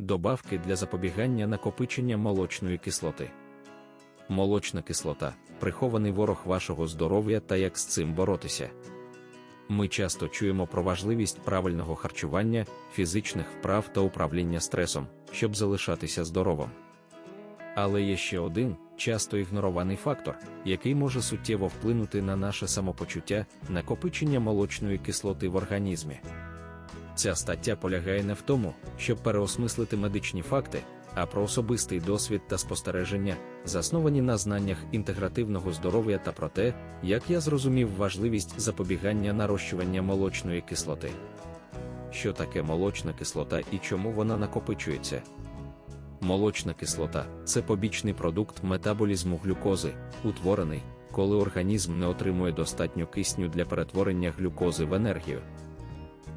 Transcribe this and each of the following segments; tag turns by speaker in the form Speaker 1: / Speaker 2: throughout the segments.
Speaker 1: Добавки для запобігання накопичення молочної кислоти. Молочна кислота прихований ворог вашого здоров'я та як з цим боротися. Ми часто чуємо про важливість правильного харчування, фізичних вправ та управління стресом, щоб залишатися здоровим. Але є ще один часто ігнорований фактор, який може суттєво вплинути на наше самопочуття, накопичення молочної кислоти в організмі. Ця стаття полягає не в тому, щоб переосмислити медичні факти, а про особистий досвід та спостереження, засновані на знаннях інтегративного здоров'я та про те, як я зрозумів важливість запобігання нарощування молочної кислоти. Що таке молочна кислота і чому вона накопичується? Молочна кислота це побічний продукт метаболізму глюкози, утворений, коли організм не отримує достатньо кисню для перетворення глюкози в енергію.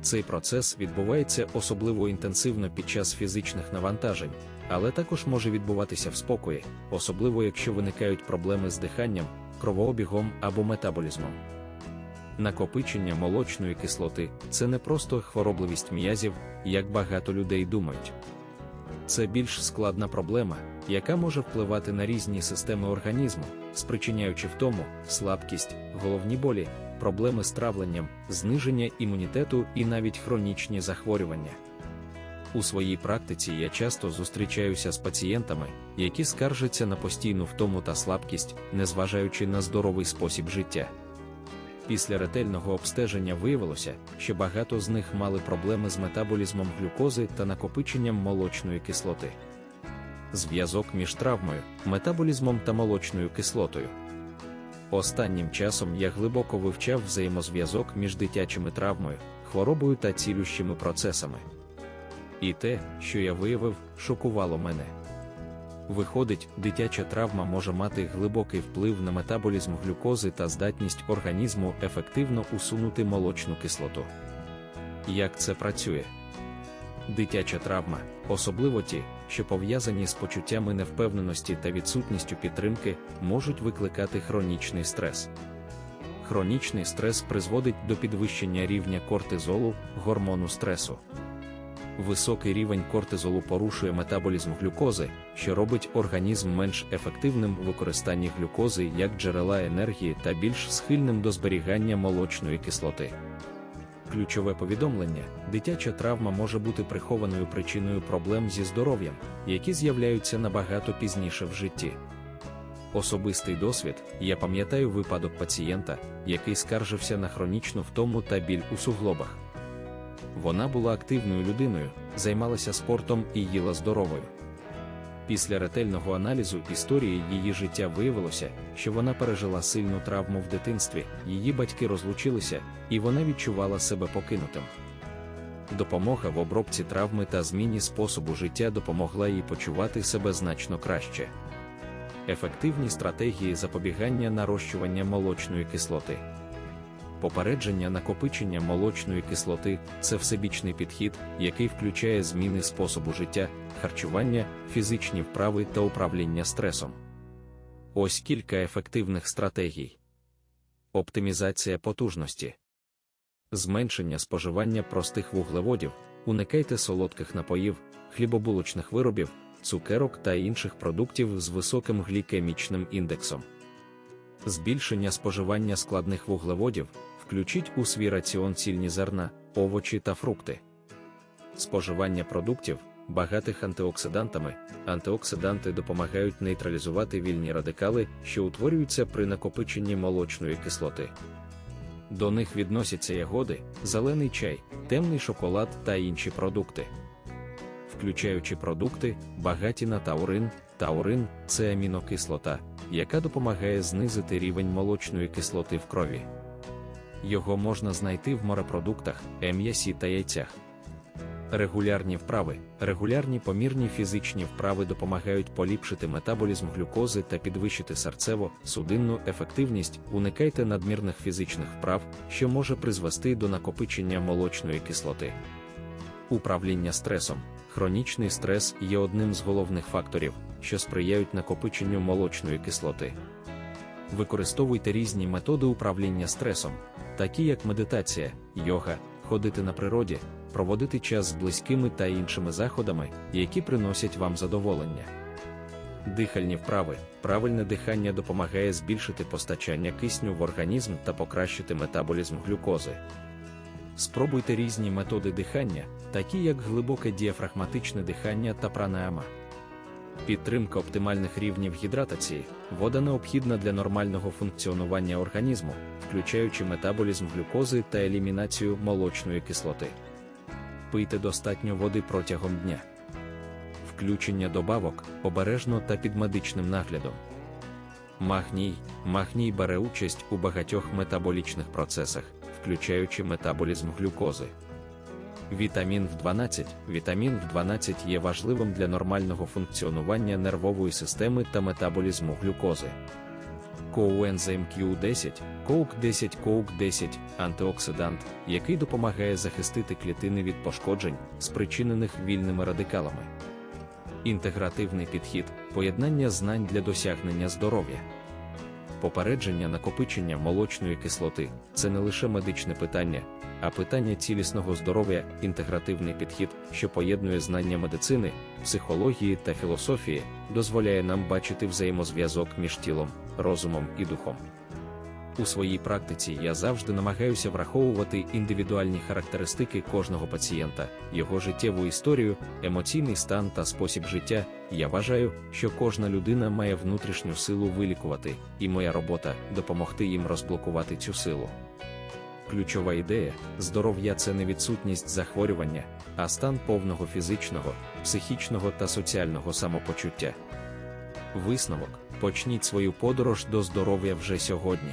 Speaker 1: Цей процес відбувається особливо інтенсивно під час фізичних навантажень, але також може відбуватися в спокої, особливо якщо виникають проблеми з диханням, кровообігом або метаболізмом. Накопичення молочної кислоти це не просто хворобливість м'язів, як багато людей думають. Це більш складна проблема, яка може впливати на різні системи організму, спричиняючи втому, слабкість, головні болі, проблеми з травленням, зниження імунітету і навіть хронічні захворювання. У своїй практиці я часто зустрічаюся з пацієнтами, які скаржаться на постійну втому та слабкість, незважаючи на здоровий спосіб життя. Після ретельного обстеження виявилося, що багато з них мали проблеми з метаболізмом глюкози та накопиченням молочної кислоти. Зв'язок між травмою, метаболізмом та молочною кислотою. Останнім часом я глибоко вивчав взаємозв'язок між дитячими травмою, хворобою та цілющими процесами. І те, що я виявив, шокувало мене. Виходить, дитяча травма може мати глибокий вплив на метаболізм глюкози та здатність організму ефективно усунути молочну кислоту. Як це працює? Дитяча травма, особливо ті, що пов'язані з почуттями невпевненості та відсутністю підтримки, можуть викликати хронічний стрес. Хронічний стрес призводить до підвищення рівня кортизолу, гормону стресу. Високий рівень кортизолу порушує метаболізм глюкози, що робить організм менш ефективним в використанні глюкози як джерела енергії та більш схильним до зберігання молочної кислоти. Ключове повідомлення: дитяча травма може бути прихованою причиною проблем зі здоров'ям, які з'являються набагато пізніше в житті. Особистий досвід, я пам'ятаю випадок пацієнта, який скаржився на хронічну втому та біль у суглобах. Вона була активною людиною, займалася спортом і їла здоровою. Після ретельного аналізу історії її життя виявилося, що вона пережила сильну травму в дитинстві, її батьки розлучилися, і вона відчувала себе покинутим. Допомога в обробці травми та зміні способу життя допомогла їй почувати себе значно краще. Ефективні стратегії запобігання нарощування молочної кислоти. Попередження накопичення молочної кислоти це всебічний підхід, який включає зміни способу життя, харчування, фізичні вправи та управління стресом. Ось кілька ефективних стратегій: оптимізація потужності, зменшення споживання простих вуглеводів, уникайте солодких напоїв, хлібобулочних виробів, цукерок та інших продуктів з високим глікемічним індексом. Збільшення споживання складних вуглеводів, включіть у свій раціон цільні зерна, овочі та фрукти. Споживання продуктів, багатих антиоксидантами. Антиоксиданти допомагають нейтралізувати вільні радикали, що утворюються при накопиченні молочної кислоти. До них відносяться ягоди, зелений чай, темний шоколад та інші продукти. Включаючи продукти, багаті на таурин, таурин це амінокислота, яка допомагає знизити рівень молочної кислоти в крові. Його можна знайти в морепродуктах, м'ясі та яйцях. Регулярні вправи, регулярні помірні фізичні вправи допомагають поліпшити метаболізм глюкози та підвищити серцево-судинну ефективність, уникайте надмірних фізичних вправ, що може призвести до накопичення молочної кислоти. Управління стресом. Хронічний стрес є одним з головних факторів, що сприяють накопиченню молочної кислоти. Використовуйте різні методи управління стресом, такі як медитація, йога, ходити на природі, проводити час з близькими та іншими заходами, які приносять вам задоволення. Дихальні вправи, правильне дихання допомагає збільшити постачання кисню в організм та покращити метаболізм глюкози. Спробуйте різні методи дихання, такі як глибоке діафрагматичне дихання та пранаама. Підтримка оптимальних рівнів гідратації, вода необхідна для нормального функціонування організму, включаючи метаболізм глюкози та елімінацію молочної кислоти. Пийте достатньо води протягом дня. Включення добавок обережно та під медичним наглядом. Магній. Магній бере участь у багатьох метаболічних процесах, включаючи метаболізм глюкози. Вітамін В12 Вітамін В12 є важливим для нормального функціонування нервової системи та метаболізму глюкози. Коуензим Q10, CoQ10 CoQ10 антиоксидант, який допомагає захистити клітини від пошкоджень, спричинених вільними радикалами. Інтегративний підхід поєднання знань для досягнення здоров'я. Попередження накопичення молочної кислоти це не лише медичне питання, а питання цілісного здоров'я, інтегративний підхід, що поєднує знання медицини, психології та філософії, дозволяє нам бачити взаємозв'язок між тілом, розумом і духом. У своїй практиці я завжди намагаюся враховувати індивідуальні характеристики кожного пацієнта, його життєву історію, емоційний стан та спосіб життя. Я вважаю, що кожна людина має внутрішню силу вилікувати, і моя робота допомогти їм розблокувати цю силу. Ключова ідея здоров'я це не відсутність захворювання, а стан повного фізичного, психічного та соціального самопочуття. Висновок почніть свою подорож до здоров'я вже сьогодні.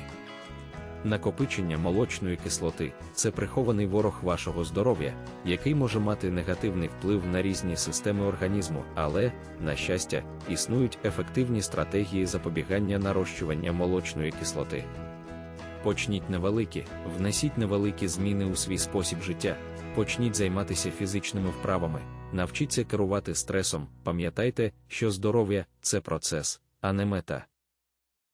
Speaker 1: Накопичення молочної кислоти це прихований ворог вашого здоров'я, який може мати негативний вплив на різні системи організму, але, на щастя, існують ефективні стратегії запобігання нарощування молочної кислоти. Почніть невеликі, внесіть невеликі зміни у свій спосіб життя, почніть займатися фізичними вправами, навчіться керувати стресом, пам'ятайте, що здоров'я це процес, а не мета.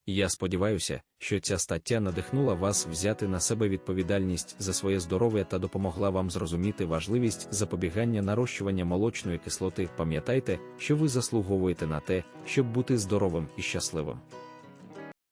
Speaker 1: Я сподіваюся, що ця стаття надихнула вас взяти на себе відповідальність за своє здоров'я та допомогла вам зрозуміти важливість запобігання нарощування молочної кислоти. Пам'ятайте, що ви заслуговуєте на те, щоб бути здоровим і щасливим.